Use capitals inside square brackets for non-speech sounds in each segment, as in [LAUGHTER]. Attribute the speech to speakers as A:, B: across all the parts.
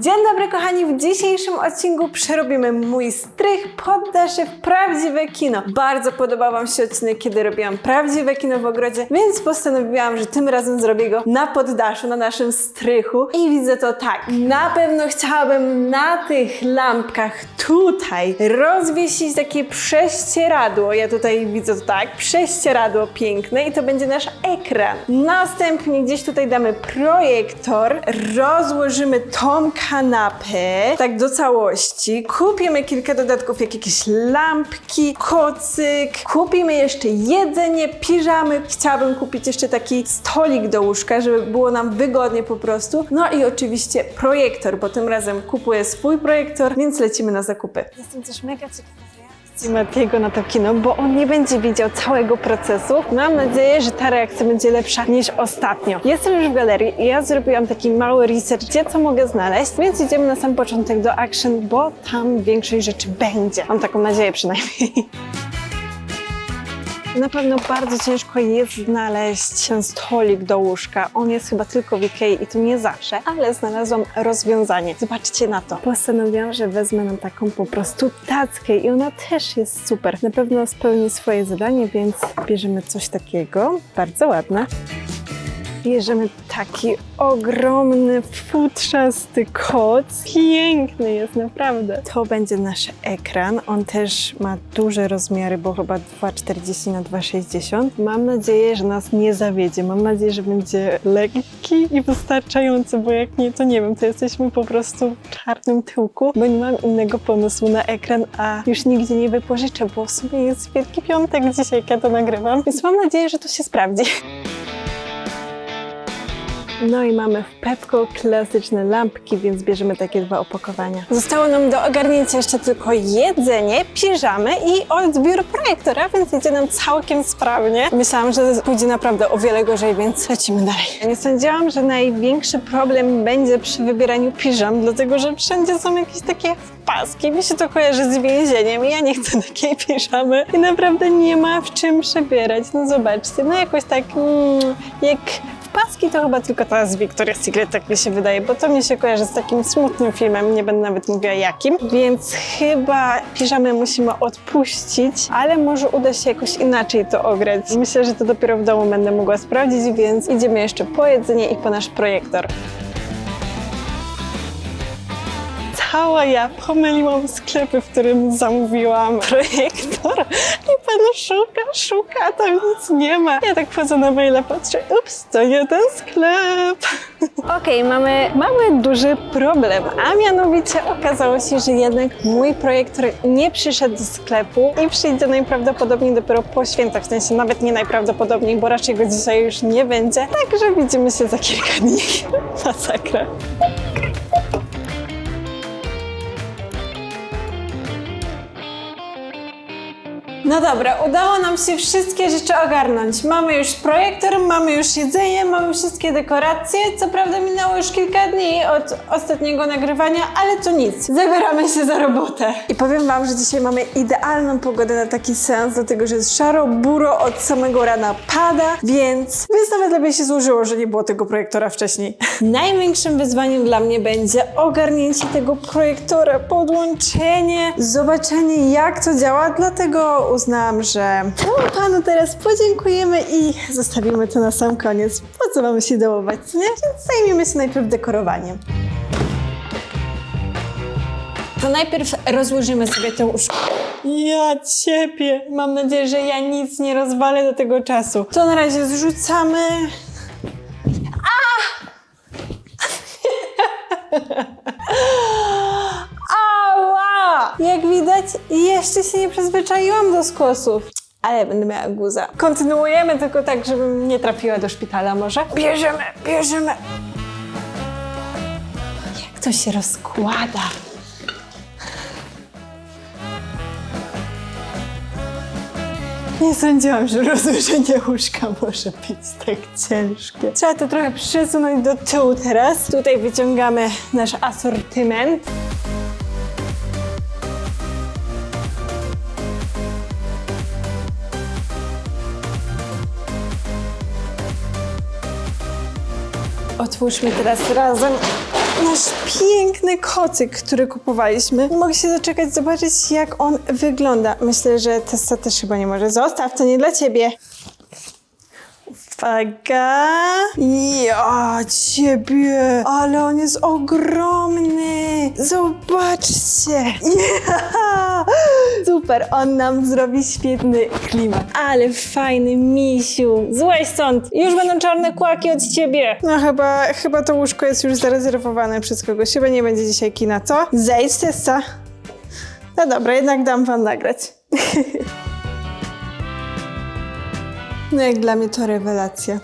A: Dzień dobry kochani, w dzisiejszym odcinku przerobimy mój strych, podda się w prawdziwe kino. Bardzo podobał Wam się odcinek, kiedy robiłam prawdziwe kino w ogrodzie, więc postanowiłam, że tym razem zrobię go na poddaszu, na naszym strychu. I widzę to tak, na pewno chciałabym na tych lampkach tutaj rozwiesić takie prześcieradło. Ja tutaj widzę to tak, prześcieradło piękne i to będzie nasz ekran. Następnie gdzieś tutaj damy projektor, rozłożymy tą kanapę, tak do całości. Kupimy kilka dodatków, jak jakieś lampki, kocyk. Kupimy jeszcze jedzenie, piżamy. Chciałabym kupić jeszcze taki stolik do łóżka, żeby było nam wygodnie po prostu. No i oczywiście projektor, bo tym razem kupuję swój projektor, więc lecimy na zakupy. Jestem też mega ciekawa. Matiego na to kino, bo on nie będzie widział całego procesu. Mam nadzieję, że ta reakcja będzie lepsza niż ostatnio. Jestem już w galerii i ja zrobiłam taki mały research, gdzie co mogę znaleźć, więc idziemy na sam początek do Action, bo tam większość rzeczy będzie. Mam taką nadzieję przynajmniej. [LAUGHS] Na pewno bardzo ciężko jest znaleźć ten stolik do łóżka. On jest chyba tylko w Ikei i to nie zawsze, ale znalazłam rozwiązanie. Zobaczcie na to. Postanowiłam, że wezmę nam taką po prostu tackę i ona też jest super. Na pewno spełni swoje zadanie, więc bierzemy coś takiego. Bardzo ładne. Bierzemy taki ogromny, futrzasty koc. Piękny jest, naprawdę. To będzie nasz ekran. On też ma duże rozmiary, bo chyba 2,40 na 2,60. Mam nadzieję, że nas nie zawiedzie. Mam nadzieję, że będzie lekki i wystarczający, bo jak nie, to nie wiem, to jesteśmy po prostu w czarnym tyłku, bo nie mam innego pomysłu na ekran, a już nigdzie nie wypożyczę, bo w sumie jest Wielki Piątek dzisiaj, jak ja to nagrywam. Więc mam nadzieję, że to się sprawdzi. No i mamy w Pepco klasyczne lampki, więc bierzemy takie dwa opakowania. Zostało nam do ogarnięcia jeszcze tylko jedzenie, piżamy i odbiór projektora, więc idzie nam całkiem sprawnie. Myślałam, że pójdzie naprawdę o wiele gorzej, więc lecimy dalej. Nie sądziłam, że największy problem będzie przy wybieraniu piżam, dlatego że wszędzie są jakieś takie paski. Mi się to kojarzy z więzieniem i ja nie chcę takiej piżamy. I naprawdę nie ma w czym przebierać. No zobaczcie, no jakoś tak mm, jak paski to chyba tylko ta z Victoria's Secret, tak mi się wydaje, bo to mi się kojarzy z takim smutnym filmem, nie będę nawet mówiła jakim, więc chyba piżamy musimy odpuścić, ale może uda się jakoś inaczej to ograć. Myślę, że to dopiero w domu będę mogła sprawdzić, więc idziemy jeszcze po jedzenie i po nasz projektor. Cała ja pomyliłam sklepy, w którym zamówiłam [LAUGHS] projektor i pan szuka, tam nic nie ma. Ja tak wchodzę na maila, patrzę, ups, to nie ten sklep. Okej, mamy mały, duży problem, a mianowicie okazało się, że jednak mój projektor nie przyszedł do sklepu i przyjdzie najprawdopodobniej dopiero po świętach, w sensie nawet nie najprawdopodobniej, bo raczej go dzisiaj już nie będzie, także widzimy się za kilka dni. [LAUGHS] Masakra. No dobra, udało nam się wszystkie rzeczy ogarnąć. Mamy już projektor, mamy już jedzenie, mamy wszystkie dekoracje. Co prawda minęło już kilka dni od ostatniego nagrywania, ale to nic. Zabieramy się za robotę. I powiem wam, że dzisiaj mamy idealną pogodę na taki seans, dlatego że jest szaro, buro, od samego rana pada, więc, więc nawet lepiej się złożyło, że nie było tego projektora wcześniej. [LAUGHS] Największym wyzwaniem dla mnie będzie ogarnięcie tego projektora, podłączenie, zobaczenie jak to działa, dlatego uznałam, że temu panu teraz podziękujemy i zostawimy to na sam koniec. Po co mamy się dołować, nie? Więc zajmiemy się najpierw dekorowaniem. To najpierw rozłożymy sobie to łóżko. Ja ciebie! Mam nadzieję, że ja nic nie rozwalę do tego czasu. To na razie zrzucamy. Ała! [LAUGHS] Jak widać, jeszcze się nie przyzwyczaiłam do skosów. Ale będę miała guza. Kontynuujemy tylko tak, żebym nie trafiła do szpitala może. Bierzemy, bierzemy. Jak to się rozkłada? Nie sądziłam, że rozłożenie łóżka może być tak ciężkie. Trzeba to trochę przesunąć do tyłu teraz. Tutaj wyciągamy nasz asortyment. Otwórzmy teraz razem nasz piękny kocyk, który kupowaliśmy. Nie mogę się doczekać zobaczyć, jak on wygląda. Myślę, że Tessa też chyba nie może. Zostaw, to nie dla ciebie. Uwaga. Ja ciebie, ale on jest ogromny. Zobaczcie. Ja. [LAUGHS] Super, on nam zrobi świetny klimat. Ale fajny misiu. Złeś stąd. Już będą czarne kłaki od ciebie. No chyba, chyba to łóżko jest już zarezerwowane przez kogoś. Chyba nie będzie dzisiaj kina, co? Zejdź, Tessa. No dobra, jednak dam wam nagrać. [LAUGHS] No jak dla mnie to rewelacja.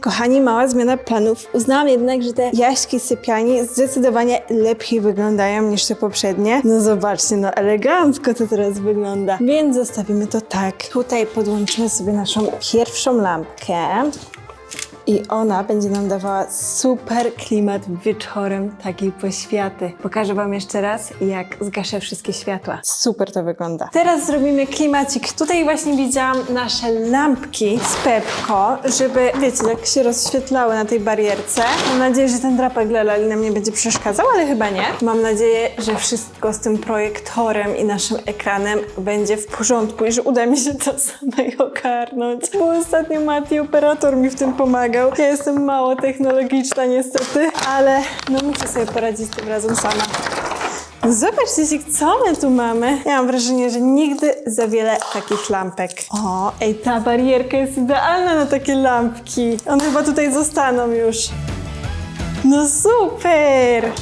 A: Kochani, mała zmiana planów. Uznałam jednak, że te jaśki sypialni zdecydowanie lepiej wyglądają niż te poprzednie. No zobaczcie, no elegancko to teraz wygląda. Więc zostawimy to tak. Tutaj podłączymy sobie naszą pierwszą lampkę. I ona będzie nam dawała super klimat wieczorem takiej poświaty. Pokażę wam jeszcze raz, jak zgaszę wszystkie światła. Super to wygląda. Teraz zrobimy klimacik. Tutaj właśnie widziałam nasze lampki z Pepko, żeby, wiecie, tak się rozświetlały na tej barierce. Mam nadzieję, że ten drapek dla Lali nam nie będzie przeszkadzał, ale chyba nie. Mam nadzieję, że wszystko z tym projektorem i naszym ekranem będzie w porządku i że uda mi się to [LAUGHS] samej ogarnąć. Bo ostatnio Mati, operator, mi w tym Ja jestem mało technologiczna niestety, ale no muszę sobie poradzić tym razem sama. Zobaczcie, co my tu mamy. Ja mam wrażenie, że nigdy za wiele takich lampek. O, ej, ta barierka jest idealna na takie lampki. One chyba tutaj zostaną już. No super!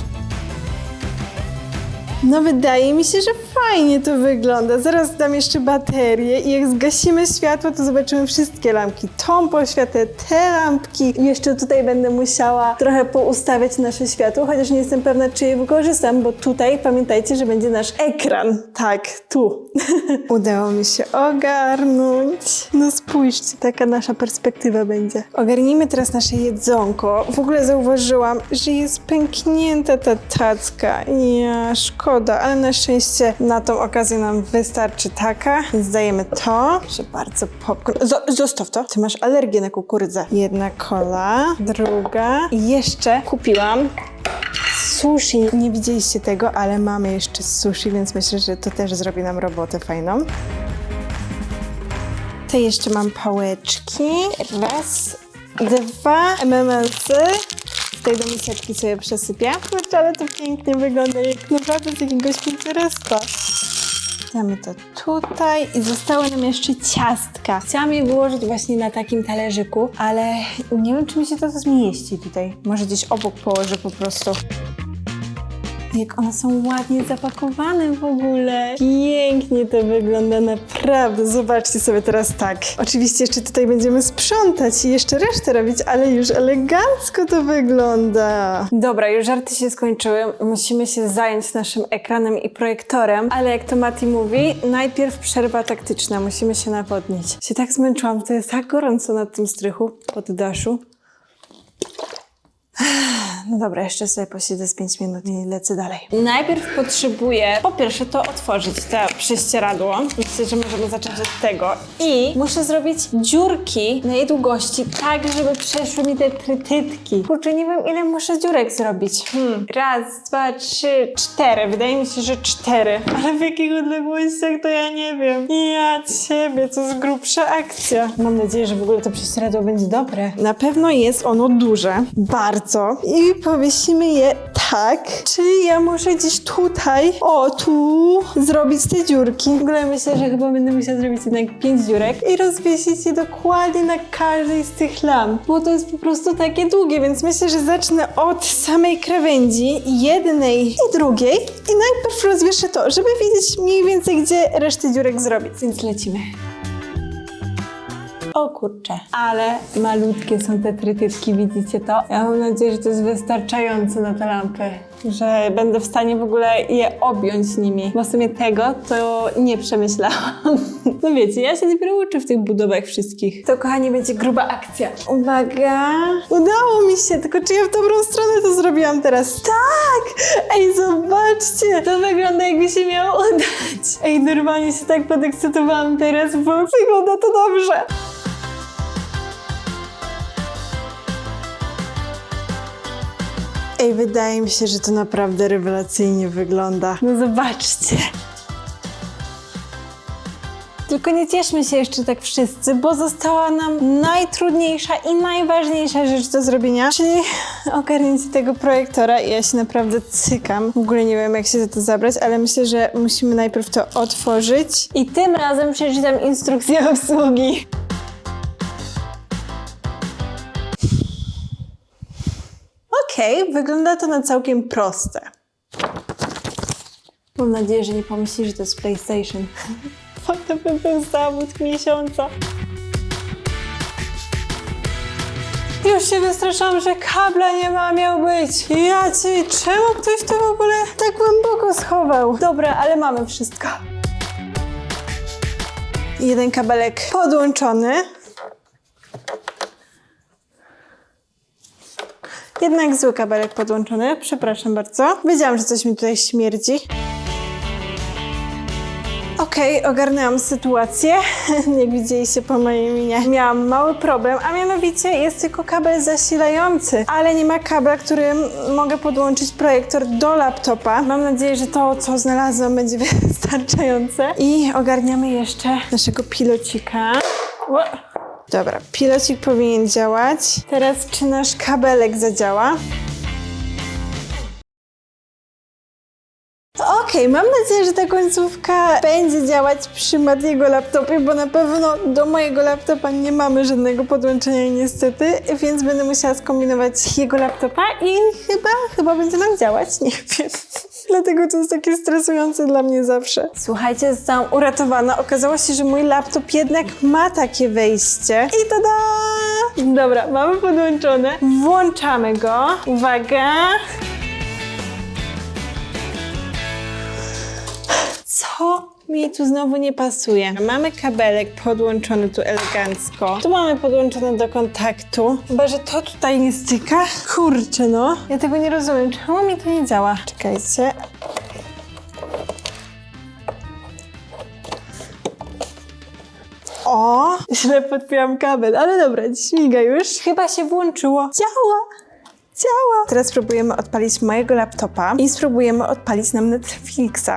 A: No wydaje mi się, że fajnie to wygląda. Zaraz dam jeszcze baterię i jak zgasimy światło, to zobaczymy wszystkie lampki. Tą poświatę, te lampki. Jeszcze tutaj będę musiała trochę poustawiać nasze światło, chociaż nie jestem pewna, czy je wykorzystam, bo tutaj pamiętajcie, że będzie nasz ekran. Tak, tu. [LAUGHS] Udało mi się ogarnąć. No spójrzcie, taka nasza perspektywa będzie. Ogarnijmy teraz nasze jedzonko. W ogóle zauważyłam, że jest pęknięta ta tacka. Ja, szkoda, ale na szczęście na tą okazję nam wystarczy taka, więc dajemy to. Proszę bardzo, popcorn. Z- zostaw to. Ty masz alergię na kukurydzę. Jedna kola, druga. I jeszcze kupiłam sushi. Nie widzieliście tego, ale mamy jeszcze sushi, więc myślę, że to też zrobi nam robotę fajną. Te jeszcze mam pałeczki. Raz, dwa MMS-y. Tutaj do miseczki sobie przesypię. Kurczę, ale to pięknie wygląda, jak naprawdę z jakiegoś Pinteresta. Damy to tutaj i zostały nam jeszcze ciastka. Chciałam je wyłożyć właśnie na takim talerzyku, ale nie wiem, czy mi się to zmieści tutaj. Może gdzieś obok położę po prostu. Jak one są ładnie zapakowane w ogóle. Pięknie to wygląda, naprawdę. Zobaczcie sobie teraz tak. Oczywiście jeszcze tutaj będziemy sprzątać i jeszcze resztę robić, ale już elegancko to wygląda. Dobra, już żarty się skończyły. Musimy się zająć naszym ekranem i projektorem, ale jak to Mati mówi, najpierw przerwa taktyczna. Musimy się nawodnić. Się tak zmęczyłam, to jest tak gorąco na tym strychu pod daszu. No dobra, jeszcze sobie posiedzę z 5 minut i lecę dalej. Najpierw potrzebuję po pierwsze to otworzyć, to prześcieradło. Myślę, że możemy zacząć od tego. I muszę zrobić dziurki na jej długości, tak żeby przeszły mi te trytytki. Kurczę, nie wiem ile muszę dziurek zrobić. Hmm. Raz, dwa, trzy, cztery. Wydaje mi się, że cztery. [LAUGHS] Ale w jakich odległościach to ja nie wiem. Ja ciebie, to jest grubsza akcja. Mam nadzieję, że w ogóle to prześcieradło będzie dobre. Na pewno jest ono duże. Bardzo. I powiesimy je tak. Czyli ja muszę gdzieś tutaj, o tu, zrobić te dziurki. W ogóle myślę, że chyba będę musiała zrobić jednak pięć dziurek i rozwiesić je dokładnie na każdej z tych lamp, bo to jest po prostu takie długie, więc myślę, że zacznę od samej krawędzi, jednej i drugiej i najpierw rozwieszę to, żeby wiedzieć mniej więcej, gdzie resztę dziurek zrobić. Więc lecimy. O kurczę, ale malutkie są te trytytki, widzicie to? Ja mam nadzieję, że to jest wystarczające na te lampy, że będę w stanie w ogóle je objąć nimi, bo w sumie tego to nie przemyślałam. [LAUGHS] No wiecie, ja się dopiero uczę w tych budowach wszystkich. To kochani, będzie gruba akcja. Uwaga! Udało mi się, tylko czy ja w dobrą stronę to zrobiłam teraz? Tak! Ej, zobaczcie! To wygląda jakby się miało udać. Ej, normalnie się tak podekscytowałam teraz, bo wygląda to dobrze. Ej, wydaje mi się, że to naprawdę rewelacyjnie wygląda. No zobaczcie. Tylko nie cieszmy się jeszcze tak wszyscy, bo została nam najtrudniejsza i najważniejsza rzecz do zrobienia, czyli ogarnięcie tego projektora i ja się naprawdę cykam. W ogóle nie wiem, jak się za to zabrać, ale myślę, że musimy najpierw to otworzyć i tym razem przeczytam instrukcję obsługi. Okej, wygląda to na całkiem proste. Mam nadzieję, że nie pomyśli, że to jest PlayStation. [LAUGHS] Bo to by był zawód miesiąca. Już się wystraszam, że kabla nie ma, miał być. Ja ci, czemu ktoś to w ogóle tak głęboko schował? Dobra, ale mamy wszystko. Jeden kabelek podłączony. Jednak zły kabelek podłączony, przepraszam bardzo. Wiedziałam, że coś mi tutaj śmierdzi. Okej, ogarnęłam sytuację. [LAUGHS] Jak widzieliście po mojej minie, miałam mały problem, a mianowicie jest tylko kabel zasilający, ale nie ma kabla, którym mogę podłączyć projektor do laptopa. Mam nadzieję, że to, co znalazłam, będzie [LAUGHS] wystarczające. I ogarniamy jeszcze naszego pilocika. Dobra, pilocik powinien działać. Teraz czy nasz kabelek zadziała? Okej, mam nadzieję, że ta końcówka będzie działać przy Matiego laptopie, bo na pewno do mojego laptopa nie mamy żadnego podłączenia niestety, więc będę musiała skombinować jego laptopa i chyba, chyba będzie nam działać, nie [LAUGHS] wiem. Dlatego to jest takie stresujące dla mnie zawsze. Słuchajcie, zostałam uratowana. Okazało się, że mój laptop jednak ma takie wejście. I tada! Dobra, mamy podłączone. Włączamy go. Uwaga. Co mi tu znowu nie pasuje? Mamy kabelek podłączony tu elegancko. Tu mamy podłączone do kontaktu. Chyba, że to tutaj nie styka? Kurczę no. Ja tego nie rozumiem. Czemu mi to nie działa? Czekajcie. O! Źle podpiłam kabel, ale dobra, śmiga już. Chyba się włączyło. Działa! Działa! Teraz spróbujemy odpalić mojego laptopa i spróbujemy odpalić nam Netflixa.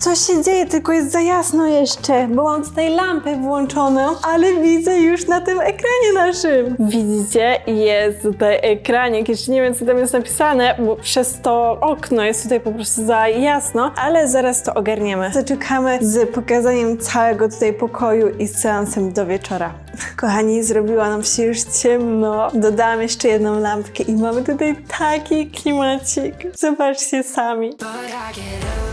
A: Co się dzieje? Tylko jest za jasno jeszcze, bo mam tutaj lampę włączoną, ale widzę już na tym ekranie naszym. Widzicie? Jest tutaj ekranik. Jeszcze nie wiem, co tam jest napisane, bo przez to okno jest tutaj po prostu za jasno, ale zaraz to ogarniemy. Zaczekamy z pokazaniem całego tutaj pokoju i z seansem do wieczora. Kochani, zrobiła nam się już ciemno. Dodałam jeszcze jedną lampkę i mamy tutaj taki klimacik. Zobaczcie sami.
B: But I get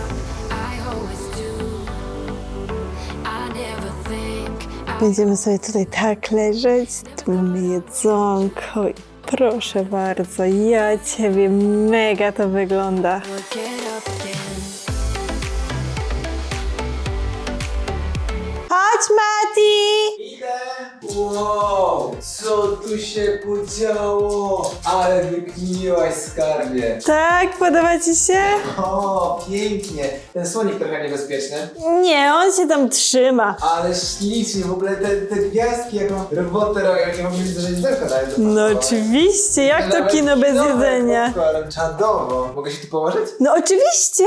A: Będziemy sobie tutaj tak leżeć, tu mamy jedzonko proszę bardzo, ja ciebie, mega to wygląda.
B: would
C: Wow, co tu się podziało? Ale wykminiłaś skarbie.
A: Tak, podoba ci się?
C: O, pięknie. Ten słonik trochę niebezpieczny,
A: Nie, on się tam trzyma.
C: ale ślicznie. W ogóle te, te gwiazdki jaką robotę robią. Nie mogę widzieć, że jedzonko nawet
A: No
C: dopasowało.
A: oczywiście, jak to
C: Nawet
A: kino bez
C: kinowe
A: jedzenia?
C: popcorn. Czadowo. Mogę się tu położyć?
A: No oczywiście!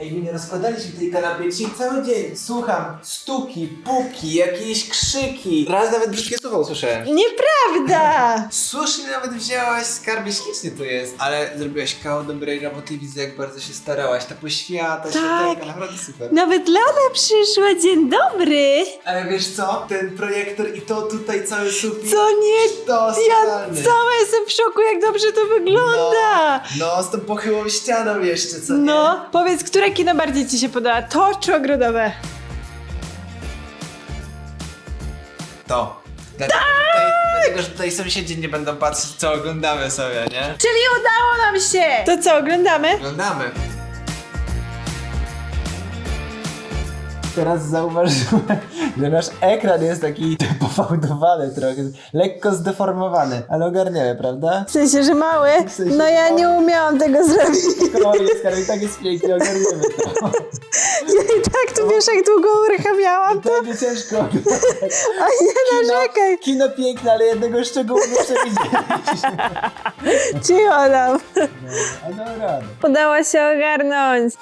C: Ej, my nie rozkładaliśmy tej kanapy dzisiaj cały dzień. Słucham stuki, puki, jakieś krzyki. Raz nawet słowo usłyszałem.
A: Nieprawda! [LAUGHS]
C: Sushi nawet wzięłaś, skarbie ślicznie tu jest. Ale zrobiłaś kawał dobrej roboty i widzę jak bardzo się starałaś. Ta poświata,
A: Tak.
C: światełka, naprawdę super.
A: Nawet Leona przyszła, dzień dobry!
C: Ale wiesz co? Ten projektor i to tutaj cały sufit.
A: Co nie?
C: To
A: Ja sama jestem w szoku, jak dobrze to wygląda!
C: No, no, z tą pochyłą ścianą jeszcze, co nie?
A: No, powiedz, które kino bardziej ci się podoba? To czy ogrodowe?
C: To. Dlatego, tutaj, dlatego, że tutaj sąsiedzi nie będą patrzeć, co oglądamy sobie, nie?
A: Czyli udało nam się! To co, oglądamy?
C: Oglądamy. Teraz zauważyłem, że nasz ekran jest taki pofałdowany trochę, lekko zdeformowany, ale ogarniemy, prawda?
A: W sensie, że mały?
C: W sensie,
A: No ja
C: no.
A: nie umiałam tego zrobić.
C: Koniec, i tak jest pięknie, ogarniemy to. [LAUGHS]
A: I tak tu wiesz, jak długo uruchamiałam to?
C: Będzie ciężko. [LAUGHS]
A: A nie narzekaj.
C: Kino piękne, ale jednego szczegółu nie przewidzieliśmy. [LAUGHS]
A: Cicho, Adam.
C: A dobra.
A: Udało się ogarnąć.